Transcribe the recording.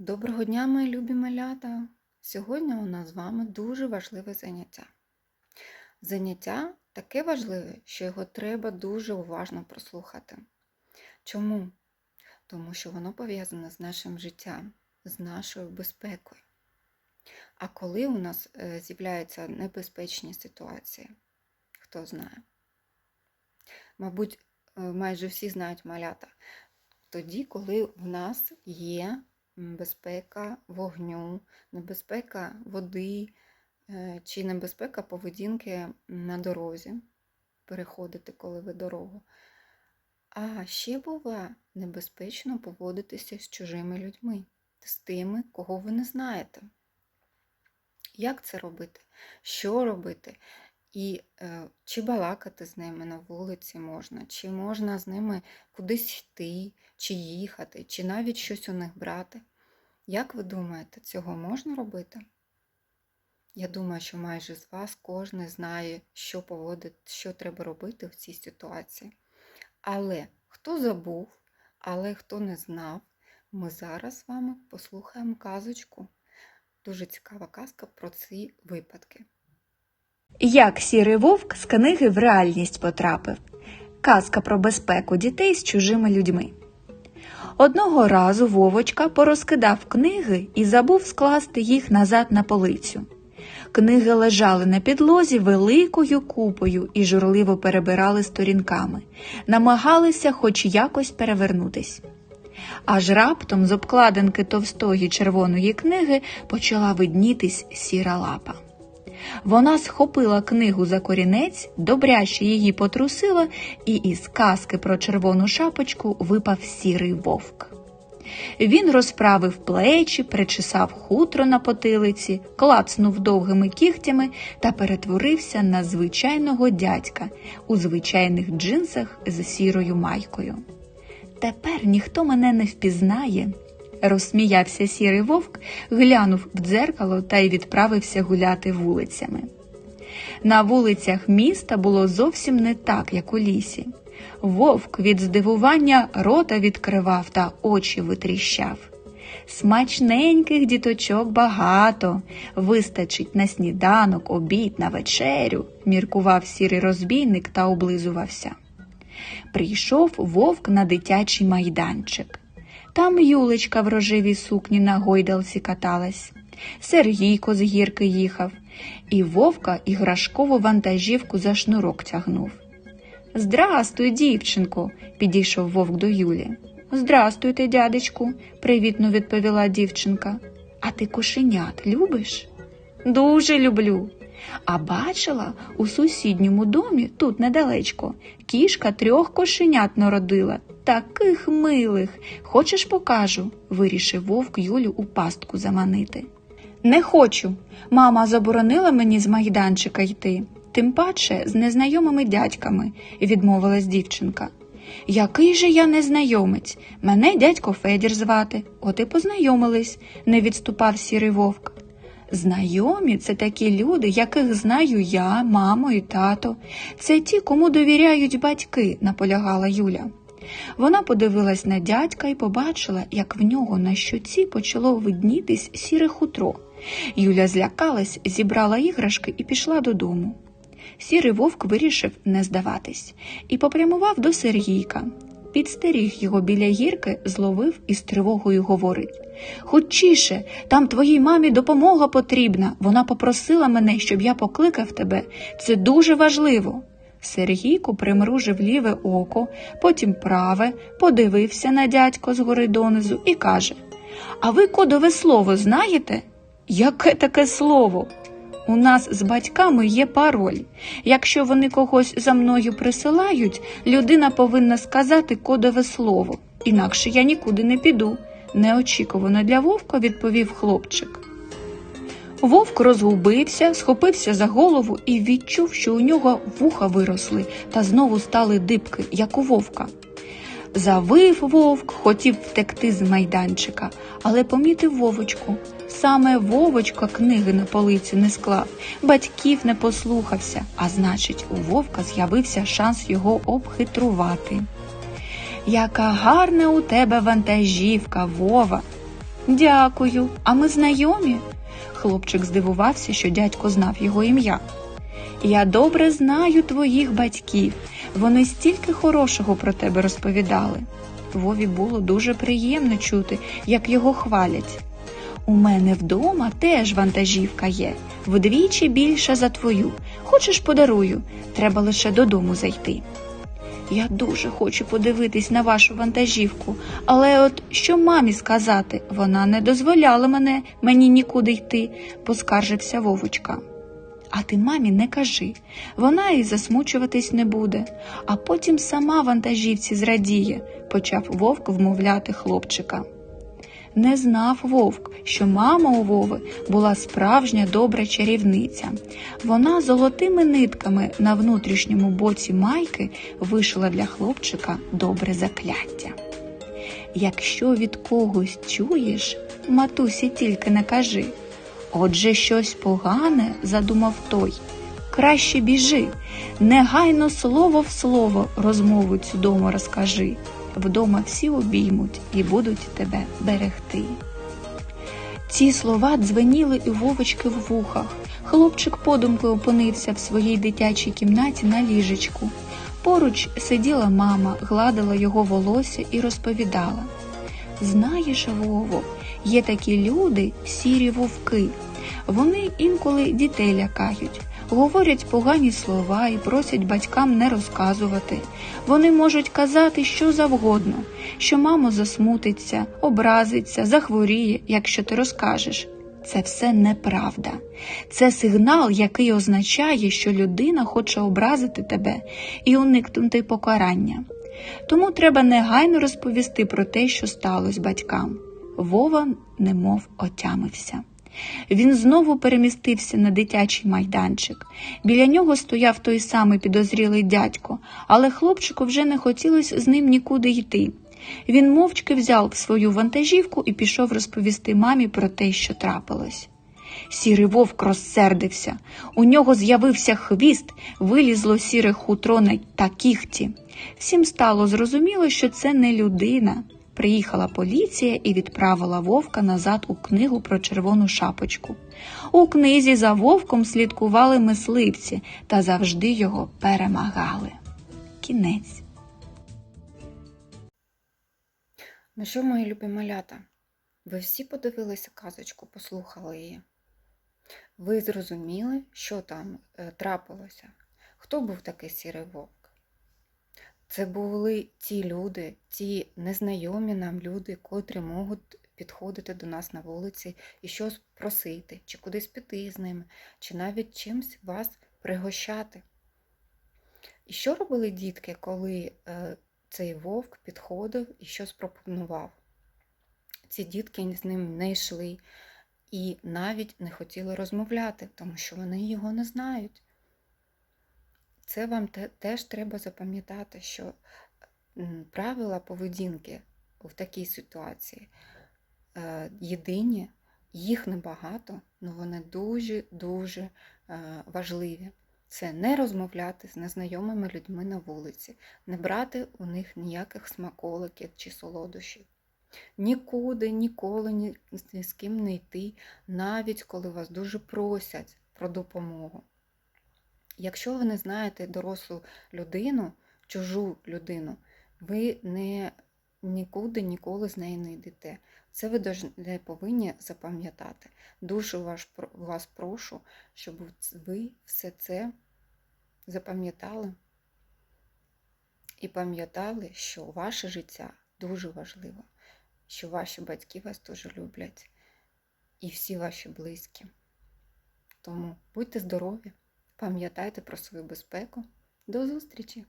Доброго дня, мої любі малята! Сьогодні у нас з вами дуже важливе заняття. Заняття таке важливе, що його треба дуже уважно прослухати. Чому? Тому що воно пов'язане з нашим життям, з нашою безпекою. А коли у нас е, з'являються небезпечні ситуації, хто знає? Мабуть, е, майже всі знають малята. Тоді, коли в нас є безпека вогню, небезпека води е, чи небезпека поведінки на дорозі, переходити, коли ви дорогу. А ще буває небезпечно поводитися з чужими людьми, з тими, кого ви не знаєте. Як це робити? Що робити? І е, чи балакати з ними на вулиці можна, чи можна з ними кудись йти, чи їхати, чи навіть щось у них брати. Як ви думаєте, цього можна робити? Я думаю, що майже з вас кожен знає, що поводить, що треба робити в цій ситуації. Але хто забув, але хто не знав, ми зараз з вами послухаємо казочку. Дуже цікава казка про ці випадки. Як сірий вовк з книги в реальність потрапив. Казка про безпеку дітей з чужими людьми. Одного разу Вовочка порозкидав книги і забув скласти їх назад на полицю. Книги лежали на підлозі великою купою і журливо перебирали сторінками, намагалися хоч якось перевернутись. Аж раптом з обкладинки товстої червоної книги почала виднітись сіра лапа. Вона схопила книгу за корінець, добряще її потрусила, і із казки про червону шапочку випав сірий вовк. Він розправив плечі, причесав хутро на потилиці, клацнув довгими кігтями та перетворився на звичайного дядька у звичайних джинсах з сірою майкою. Тепер ніхто мене не впізнає, розсміявся сірий вовк, глянув в дзеркало та й відправився гуляти вулицями. На вулицях міста було зовсім не так, як у лісі. Вовк від здивування рота відкривав та очі витріщав. Смачненьких діточок багато, вистачить на сніданок, обід, на вечерю, міркував сірий розбійник та облизувався. Прийшов вовк на дитячий майданчик. Там Юлечка в рожевій сукні на гойдалці каталась. Сергійко з гірки їхав, і вовка іграшкову вантажівку за шнурок тягнув. Здрастуй, дівчинко, підійшов вовк до Юлі. Здрастуйте, дядечку, привітно відповіла дівчинка. А ти кошенят любиш? Дуже люблю. А бачила у сусідньому домі, тут недалечко, кішка трьох кошенят народила, таких милих. Хочеш покажу? вирішив вовк Юлю у пастку заманити. Не хочу. Мама заборонила мені з майданчика йти, тим паче з незнайомими дядьками, відмовилась дівчинка. Який же я незнайомець? Мене дядько Федір звати, от і познайомились, не відступав сірий вовк. Знайомі це такі люди, яких знаю я, мамо і тато. Це ті, кому довіряють батьки, наполягала Юля. Вона подивилась на дядька і побачила, як в нього на щоці почало виднітись сіре хутро. Юля злякалась, зібрала іграшки і пішла додому. Сірий вовк вирішив не здаватись і попрямував до Сергійка. Підстеріг його біля гірки, зловив і з тривогою говорить Хутчіше, там твоїй мамі допомога потрібна. Вона попросила мене, щоб я покликав тебе. Це дуже важливо. Сергійко примружив ліве око, потім праве, подивився на дядько згори донизу і каже А ви кодове слово знаєте? Яке таке слово? У нас з батьками є пароль. Якщо вони когось за мною присилають, людина повинна сказати кодове слово, інакше я нікуди не піду. Неочікувано для вовка відповів хлопчик. Вовк розгубився, схопився за голову і відчув, що у нього вуха виросли та знову стали дибки, як у вовка. Завив вовк, хотів втекти з майданчика, але помітив вовочку. Саме вовочка книги на полицю не склав, батьків не послухався, а значить, у вовка з'явився шанс його обхитрувати. Яка гарна у тебе вантажівка, Вова, Дякую, а ми знайомі? Хлопчик здивувався, що дядько знав його ім'я. Я добре знаю твоїх батьків. Вони стільки хорошого про тебе розповідали. Вові було дуже приємно чути, як його хвалять. У мене вдома теж вантажівка є, вдвічі більша за твою. Хочеш подарую, треба лише додому зайти. Я дуже хочу подивитись на вашу вантажівку, але от що мамі сказати, вона не дозволяла мене мені нікуди йти, поскаржився Вовочка. А ти мамі не кажи, вона і засмучуватись не буде, а потім сама вантажівці зрадіє, почав вовк вмовляти хлопчика. Не знав вовк, що мама у Вови була справжня добра чарівниця. Вона золотими нитками на внутрішньому боці майки вишила для хлопчика добре закляття. Якщо від когось чуєш, матусі тільки не кажи. Отже, щось погане, задумав той. Краще біжи, негайно слово в слово розмову цю дому розкажи. Вдома всі обіймуть і будуть тебе берегти. Ці слова дзвеніли у Вовочки в вухах. Хлопчик подумки опинився в своїй дитячій кімнаті на ліжечку. Поруч сиділа мама, гладила його волосся і розповідала. Знаєш, Вово, є такі люди, сірі вовки. Вони інколи дітей лякають, говорять погані слова і просять батькам не розказувати. Вони можуть казати що завгодно, що мамо засмутиться, образиться, захворіє, якщо ти розкажеш. Це все неправда. Це сигнал, який означає, що людина хоче образити тебе і уникнути покарання. Тому треба негайно розповісти про те, що сталося батькам. Вова немов отямився. Він знову перемістився на дитячий майданчик. Біля нього стояв той самий підозрілий дядько, але хлопчику вже не хотілося з ним нікуди йти. Він мовчки взяв свою вантажівку і пішов розповісти мамі про те, що трапилось. Сірий вовк розсердився. У нього з'явився хвіст, вилізло сіре хутро та кіхті. Всім стало зрозуміло, що це не людина. Приїхала поліція і відправила вовка назад у книгу про червону шапочку. У книзі за вовком слідкували мисливці та завжди його перемагали. Кінець. Ну що, мої любі малята? Ви всі подивилися казочку, послухали її. Ви зрозуміли, що там е, трапилося? Хто був такий сірий вовк? Це були ті люди, ті незнайомі нам люди, котрі можуть підходити до нас на вулиці і щось просити, чи кудись піти з ними, чи навіть чимсь вас пригощати. І що робили дітки, коли е, цей вовк підходив і щось пропонував? Ці дітки з ним не йшли і навіть не хотіли розмовляти, тому що вони його не знають. Це вам те- теж треба запам'ятати, що правила поведінки в такій ситуації е, єдині, їх небагато, але вони дуже-дуже е, важливі. Це не розмовляти з незнайомими людьми на вулиці, не брати у них ніяких смаколиків чи солодощів. Нікуди, ніколи ні, з ким не йти, навіть коли вас дуже просять про допомогу. Якщо ви не знаєте дорослу людину, чужу людину, ви не, нікуди ніколи з нею не йдете. Це ви дож- повинні запам'ятати. Дуже про- вас прошу, щоб ви все це запам'ятали і пам'ятали, що ваше життя дуже важливо, що ваші батьки вас дуже люблять і всі ваші близькі. Тому будьте здорові, пам'ятайте про свою безпеку. До зустрічі!